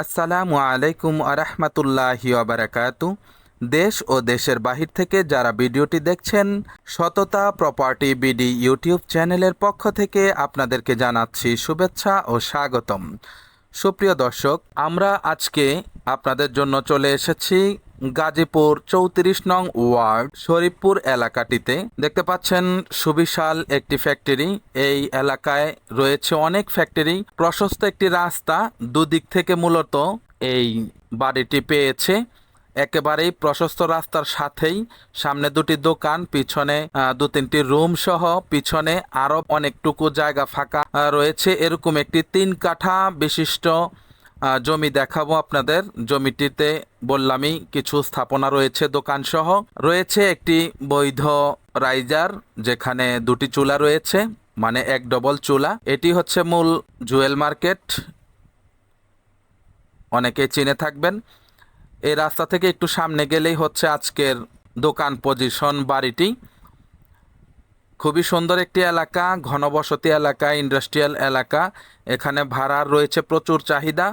আসসালামু আলাইকুম আরহামতুল্লাহি আবরাকাতু দেশ ও দেশের বাহির থেকে যারা ভিডিওটি দেখছেন, সততা প্রপার্টি বিডি ইউটিউব চ্যানেলের পক্ষ থেকে আপনাদেরকে জানাচ্ছি শুভেচ্ছা ও স্বাগতম। সুপ্রিয় দর্শক, আমরা আজকে আপনাদের জন্য চলে এসেছি গাজীপুর চৌত্রিশ নং ওয়ার্ড শরীফপুর এলাকাটিতে। দেখতে পাচ্ছেন সুবিশাল একটি ফ্যাক্টরি এই এলাকায় রয়েছে অনেক ফ্যাক্টরি প্রশস্ত একটি রাস্তা দুদিক থেকে মূলত এই বাড়িটি পেয়েছে। একেবারেই প্রশস্ত রাস্তার সাথেই সামনে দুটি দোকান, পিছনে দু তিনটি রুম সহ, পিছনে আরও অনেকটুকু জায়গা ফাঁকা রয়েছে। এরকম একটি তিন কাঠা বিশিষ্ট জমি দেখাবো আপনাদের। জমিটিতে বললামই কিছু স্থাপনা রয়েছে দোকান সহ রয়েছে একটি বৈধ রাইজার, যেখানে দুটি চুলা রয়েছে মানে এক ডবল চুলা। এটি হচ্ছে মূল জুয়েল মার্কেট। অনেকে চিনে থাকবেন। এই রাস্তা থেকে একটু সামনে গেলেই হচ্ছে আজকের দোকান পজিশন বাড়িটি। খুবই সুন্দর একটি এলাকা, ঘনবসতি এলাকা, ইন্ডাস্ট্রিয়াল এলাকা। এখানে ভাড়ার রয়েছে প্রচুর চাহিদা।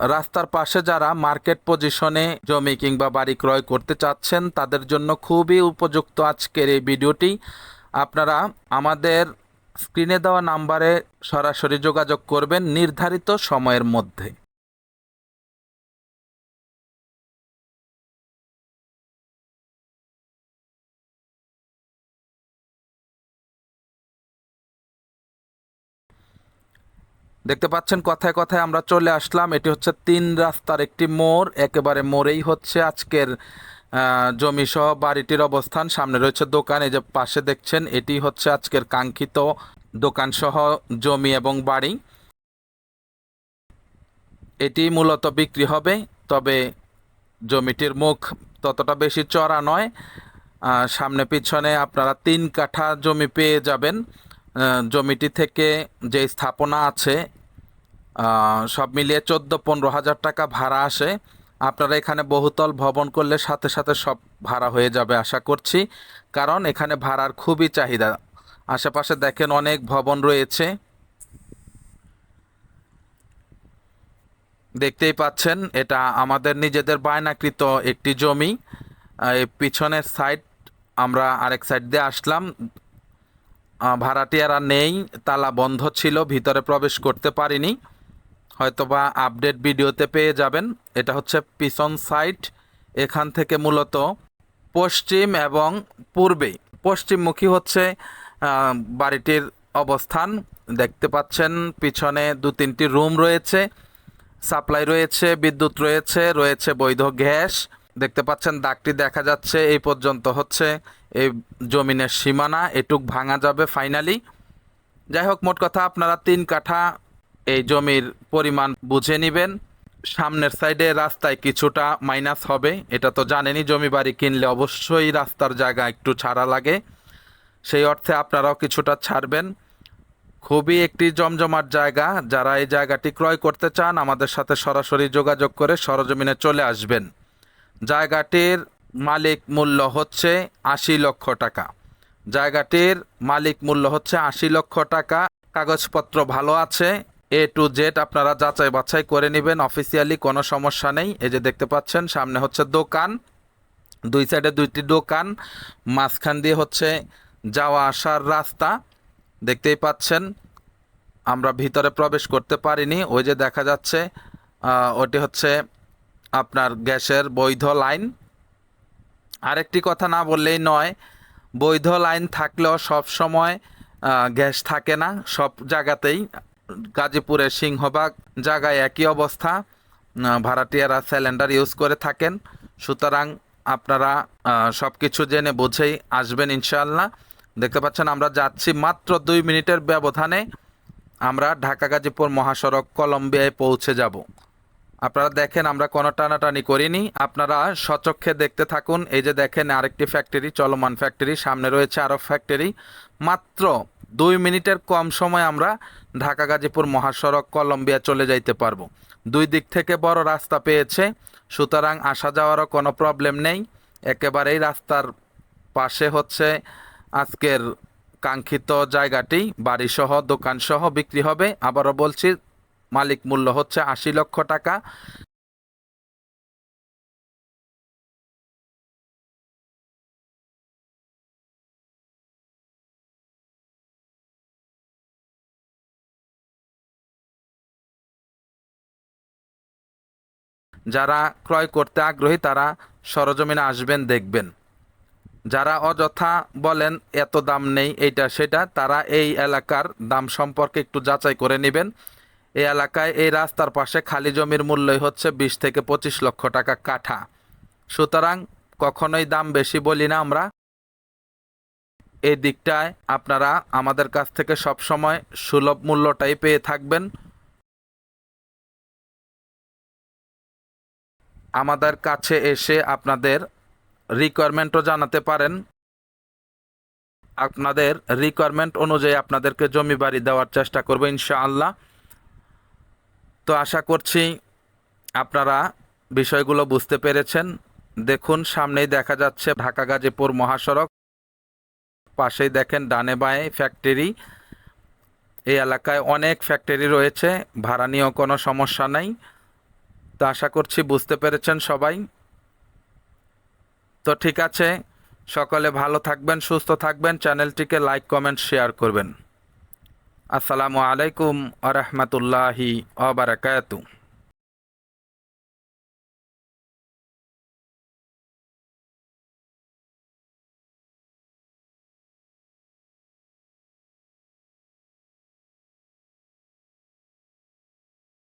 রাস্তার পাশে যারা মার্কেট পজিশনে জমি কিংবা বাড়ি ক্রয় করতে চাচ্ছেন, তাদের জন্য খুবই উপযুক্ত আজকের এই ভিডিওটি। আপনারা আমাদের স্ক্রিনে দেওয়া নাম্বারে সরাসরি যোগাযোগ করবেন নির্ধারিত সময়ের মধ্যে। দেখতে পাচ্ছেন কথায় কথায় আমরা চলে আসলাম। এটি হচ্ছে তিন রাস্তার একটি মোড়। একেবারে মোড়েই হচ্ছে আজকের জমি সহ বাড়িটির অবস্থান। সামনে রয়েছে দোকান। এই যে পাশে দেখছেন, এটি হচ্ছে আজকের কাঙ্ক্ষিত দোকান সহ জমি এবং বাড়ি। এটি মূলত বিক্রি হবে, তবে জমিটির মুখ ততটা বেশি চড়া নয়। সামনে পিছনে আপনারা তিন কাঠা জমি পেয়ে যাবেন। জমিটি থেকে যে স্থাপনা আছে সব মিলিয়ে চোদ্দ পনেরো হাজার টাকা ভাড়া আসে। আপনারা এখানে বহুতল ভবন করলে সাথে সাথে সব ভাড়া হয়ে যাবে আশা করছি। কারণ এখানে ভাড়ার খুবই চাহিদা। আশেপাশে দেখেন অনেক ভবন রয়েছে। দেখতেই পাচ্ছেন এটা আমাদের নিজেদের বায়নাকৃত একটি জমি। পিছনের সাইড আমরা আরেক সাইড দিয়ে আসলাম। আহ, ভাড়াটিয়ারা নেই তালা বন্ধ ছিল ভিতরে প্রবেশ করতে পারিনি। হয়তোবা আপডেট ভিডিওতে পেয়ে যাবেন। এটা হচ্ছে পিছন সাইড এখান থেকে মূলত পশ্চিম এবং পূর্বে পশ্চিমমুখী হচ্ছে বাড়িটির অবস্থান। দেখতে পাচ্ছেন, পিছনে দু তিনটি রুম রয়েছে। সাপ্লাই রয়েছে, বিদ্যুৎ রয়েছে রয়েছে বৈধ গ্যাস। দেখতে পাচ্ছেন, দাগটি দেখা যাচ্ছে। এই পর্যন্ত হচ্ছে এই জমিনের সীমানা। এটুক ভাঙা যাবে ফাইনালি। যাই হোক, মোট কথা আপনারা তিন কাঠা এই জমির পরিমাণ বুঝে নেবেন। সামনের সাইডে রাস্তায় কিছুটা মাইনাস হবে। এটা তো জানেনই, জমি বাড়ি কিনলে অবশ্যই রাস্তার জায়গা একটু ছাড়া লাগে। সেই অর্থে আপনারাও কিছুটা ছাড়বেন। খুবই একটি জমজমাট জায়গা। যারা এই জায়গাটি ক্রয় করতে চান, আমাদের সাথে সরাসরি যোগাযোগ করে সরজমিনে চলে আসবেন। জায়গাটির মালিক মূল্য হচ্ছে আশি লক্ষ টাকা। জায়গাটির মালিক মূল্য হচ্ছে আশি লক্ষ টাকা। কাগজপত্র ভালো আছে। এ টু জেড আপনারা যাচাই বাছাই করে নেবেন। অফিসিয়ালি কোনো সমস্যা নেই। এই যে দেখতে পাচ্ছেন, সামনে হচ্ছে দোকান। দুই সাইডে দুইটি দোকান। মাঝখান দিয়ে হচ্ছে যাওয়া আসার রাস্তা। দেখতেই পাচ্ছেন, আমরা ভিতরে প্রবেশ করতে পারিনি। ওই যে দেখা যাচ্ছে ওটি হচ্ছে আপনার গ্যাসের বৈধ লাইন। আরেকটি কথা না বললেই নয়, বৈধ লাইন থাকলেও সব সময় গ্যাস থাকে না। সব জায়গাতেই গাজীপুরের সিংহবাগ জায়গায় একই অবস্থা। ভাড়াটিয়ারা সিলিন্ডার ইউজ করে থাকেন। সুতরাং আপনারা সব কিছু জেনে বুঝেই আসবেন ইনশাআল্লাহ। দেখতে পাচ্ছেন আমরা যাচ্ছি মাত্র দুই মিনিটের ব্যবধানে। আমরা ঢাকা গাজীপুর মহাসড়ক কলম্বিয়ায় পৌঁছে যাব। আপনারা দেখেন আমরা কোনো টানাটানি করিনি। আপনারা সচক্ষে দেখতে থাকুন। এই যে দেখেন আরেকটি ফ্যাক্টরি চলমান ফ্যাক্টরি সামনে রয়েছে আরও ফ্যাক্টরি মাত্র দুই মিনিটের কম সময় আমরা ঢাকা, গাজীপুর, মহাসড়ক, কলম্বিয়া চলে যাইতে পারব। দুই দিক থেকে বড় রাস্তা পেয়েছে, সুতরাং আসা যাওয়ারও কোনো প্রবলেম নেই। একেবারেই রাস্তার পাশে হচ্ছে আজকের কাঙ্ক্ষিত জায়গাটি, বাড়িসহ, দোকানসহ বিক্রি হবে। আবারও বলছি, মালিক মূল্য হচ্ছে আশি লক্ষ টাকা। যারা ক্রয় করতে আগ্রহী, তারা সরজমিনে আসবেন, দেখবেন। যারা অযথা বলেন, এত দাম নেই, এইটা, সেটা, তারা এই এলাকার দাম সম্পর্কে একটু যাচাই করে নেবেন। এই এলাকায় এই রাস্তার পাশে খালি জমির মূল্যই হচ্ছে বিশ থেকে পঁচিশ লক্ষ টাকা কাঠা। সুতরাং কখনোই দাম বেশি বলি না আমরা। এই দিকটায় আপনারা আমাদের কাছ থেকে সবসময় সুলভ মূল্যটাই পেয়ে থাকবেন। আমাদের কাছে এসে আপনাদের রিকোয়ারমেন্টও জানাতে পারেন। আপনাদের রিকোয়ারমেন্ট অনুযায়ী আপনাদেরকে জমি বাড়ি দেওয়ার চেষ্টা করব ইনশাআল্লাহ। তো আশা করছি আপনারা বিষয়গুলো বুঝতে পেরেছেন। দেখুন, সামনেই দেখা যাচ্ছে ঢাকা গাজীপুর মহাসড়ক। পাশেই দেখেন ডানে বাঁয়ে ফ্যাক্টরি এই এলাকায় অনেক ফ্যাক্টরি রয়েছে, ভাড়া নিয়েও কোনো সমস্যা নাই। তো আশা করছি বুঝতে পেরেছেন সবাই। তো ঠিক আছে, সকলে ভালো থাকবেন, সুস্থ থাকবেন, চ্যানেলটিকে লাইক, কমেন্ট, শেয়ার করবেন। আসসালামু আলাইকুম আ রহমতুল্লাহি আবরাকাতু